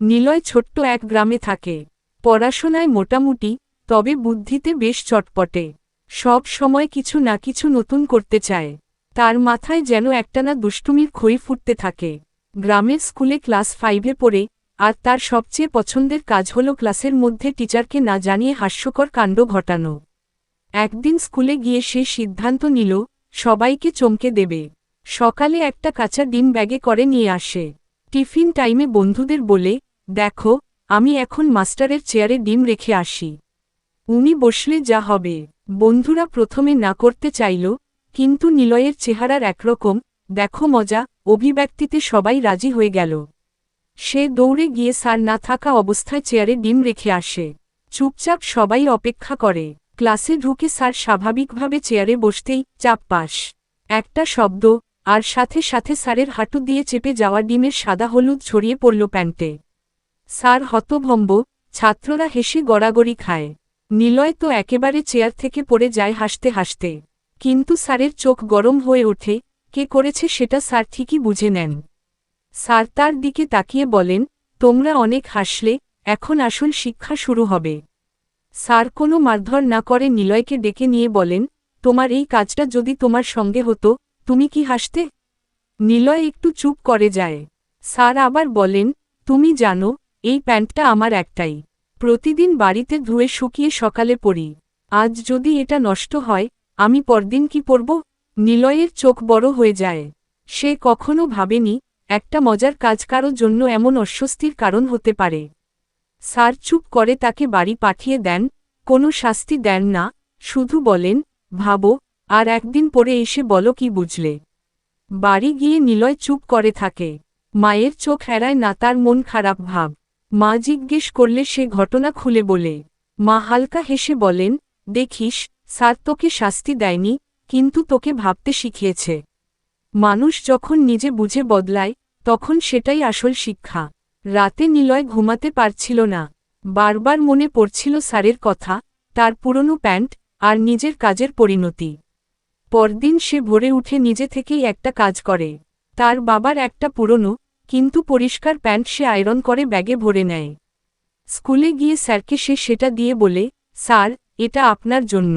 নিলয় ছোট্ট এক গ্রামে থাকে। পড়াশোনায় মোটামুটি, তবে বুদ্ধিতে বেশ চটপটে। সব সময় কিছু না কিছু নতুন করতে চায়। তার মাথায় যেন একটানা দুষ্টুমির খই ফুটতে থাকে। গ্রামের স্কুলে ক্লাস ফাইভে পড়ে, আর তার সবচেয়ে পছন্দের কাজ হল ক্লাসের মধ্যে টিচারকে না জানিয়ে হাস্যকর কাণ্ড ঘটানো। একদিন স্কুলে গিয়ে সে সিদ্ধান্ত নিল সবাইকে চমকে দেবে। সকালে একটা কাঁচা ডিম ব্যাগে করে নিয়ে আসে। টিফিন টাইমে বন্ধুদের বলে, দেখো, আমি এখন মাস্টারের চেয়ারে ডিম রেখে আসি। উনি বসলে যা হবে। বন্ধুরা প্রথমে না করতে চাইল, কিন্তু নিলয়ের চেহারার একরকম, দেখো মজা, অভিব্যক্তিতে সবাই রাজি হয়ে গেল। সে দৌড়ে গিয়ে স্যার না থাকা অবস্থায় চেয়ারে ডিম রেখে আসে। চুপচাপ সবাই অপেক্ষা করে। ক্লাসে ঢুকে স্যার স্বাভাবিকভাবে চেয়ারে বসতেই চাপ পাস। একটা শব্দ, আর সাথে সাথে স্যারের হাঁটু দিয়ে চেপে যাওয়া ডিমের সাদা হলুদ ছড়িয়ে পড়ল প্যান্টে। স্যার হতভম্ব, ছাত্ররা হেসে গড়াগড়ি খায়। নিলয় তো একেবারে চেয়ার থেকে পড়ে যায় হাসতে হাসতে। কিন্তু স্যারের চোখ গরম হয়ে ওঠে, কে করেছে সেটা স্যার ঠিকই বুঝে নেন। স্যার তার দিকে তাকিয়ে বলেন, তোমরা অনেক হাসলে, এখন আসল শিক্ষা শুরু হবে। স্যার কোনো মারধর না করে নিলয়কে ডেকে নিয়ে বলেন, তোমার এই কাজটা যদি তোমার সঙ্গে হতো, তুমি কি হাসতে? নিলয় একটু চুপ করে যায়। স্যার আবার বলেন, তুমি জানো, এই প্যান্টটা আমার একটাই। প্রতিদিন বাড়িতে ধুয়ে শুকিয়ে সকালে পরি। আজ যদি এটা নষ্ট হয়, আমি পরদিন কি পরব? নিলয়ের চোখ বড় হয়ে যায়। সে কখনো ভাবেনি, একটা মজার কাজ কারও জন্য এমন অস্বস্তির কারণ হতে পারে। স্যার চুপ করে তাকে বাড়ি পাঠিয়ে দেন, কোনো শাস্তি দেন না, শুধু বলেন, ভাবো, আর একদিন পরে এসে বলো কি বুঝলে। বাড়ি গিয়ে নিলয় চুপ করে থাকে। মায়ের চোখ এড়ায় না তার মন খারাপ ভাব। মা জিজ্ঞেস করলে সে ঘটনা খুলে বলে। মা হালকা হেসে বলেন, দেখিস, স্যার তোকে শাস্তি দেয়নি, কিন্তু তোকে ভাবতে শিখিয়েছে। মানুষ যখন নিজে বুঝে বদলায়, তখন সেটাই আসল শিক্ষা। রাতে নিলয় ঘুমাতে পারছিল না। বারবার মনে পড়ছিল স্যারের কথা, তার পুরনো প্যান্ট আর নিজের কাজের পরিণতি। পরদিন সে ভোরে উঠে নিজে থেকেই একটা কাজ করে। তার বাবার একটা পুরনো, কিন্তু পরিষ্কার প্যান্ট সে আয়রন করে ব্যাগে ভরে নেয়। স্কুলে গিয়ে স্যারকে সে সেটা দিয়ে বলে, স্যার, এটা আপনার জন্য।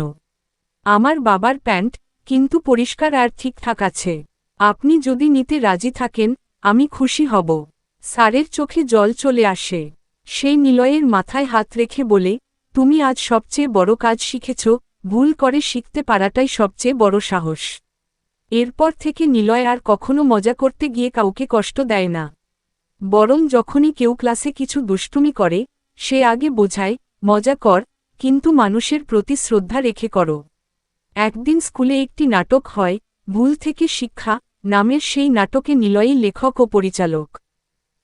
আমার বাবার প্যান্ট, কিন্তু পরিষ্কার আর ঠিকঠাক আছে। আপনি যদি নিতে রাজি থাকেন, আমি খুশি হব। স্যারের চোখে জল চলে আসে। সেই নিলয়ের মাথায় হাত রেখে বলে, তুমি আজ সবচেয়ে বড় কাজ শিখেছ, ভুল করে শিখতে পারাটাই সবচেয়ে বড় সাহস। এরপর থেকে নিলয় আর কখনো মজা করতে গিয়ে কাউকে কষ্ট দেয় না। বরং যখনই কেউ ক্লাসে কিছু দুষ্টুমি করে, সে আগে বোঝায়, মজা কর, কিন্তু মানুষের প্রতি শ্রদ্ধা রেখে করো। একদিন স্কুলে একটি নাটক হয়, ভুল থেকে শিক্ষা নামের সেই নাটকে নিলয়ই লেখক ও পরিচালক।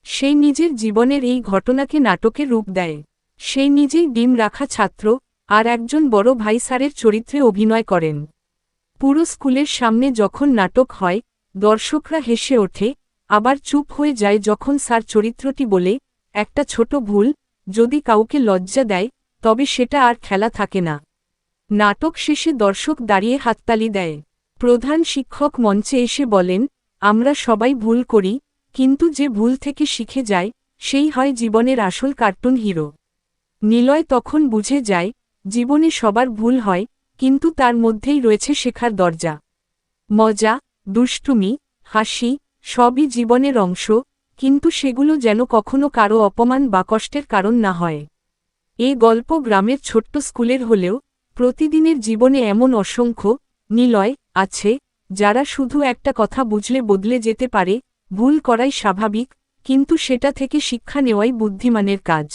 সেই নিজের জীবনের এই ঘটনাকে নাটকে রূপ দেয়। সেই নিজেই ডিম রাখা ছাত্র আর একজন বড় ভাই স্যারের চরিত্রে অভিনয় করেন। পুরো স্কুলের সামনে যখন নাটক হয়, দর্শকরা হেসে ওঠে, আবার চুপ হয়ে যায় যখন স্যার চরিত্রটি বলে, একটা ছোট ভুল, যদি কাউকে লজ্জা দেয়, তবে সেটা আর খেলা থাকে না। নাটক শেষে দর্শক দাঁড়িয়ে হাততালি দেয়। প্রধান শিক্ষক মঞ্চে এসে বলেন, আমরা সবাই ভুল করি কিন্তু যে ভুল থেকে শিখে যায়, সেই হয় জীবনের আসল কার্টুন হিরো। নিলয় তখন বুঝে যায়, জীবনে সবার ভুল হয়, কিন্তু তার মধ্যেই রয়েছে শেখার দরজা। মজা, দুষ্টুমি, হাসি, সবই জীবনের অংশ, কিন্তু সেগুলো যেন কখনো কারও অপমান বা কষ্টের কারণ না হয়। এ গল্প গ্রামের ছোট্ট স্কুলের হলেও, প্রতিদিনের জীবনে এমন অসংখ্য, নিলয়, আছে, যারা শুধু একটা কথা বুঝলে বদলে যেতে পারে ভুল করাই স্বাভাবিক কিন্তু সেটা থেকে শিক্ষা নেওয়াই বুদ্ধিমানের কাজ।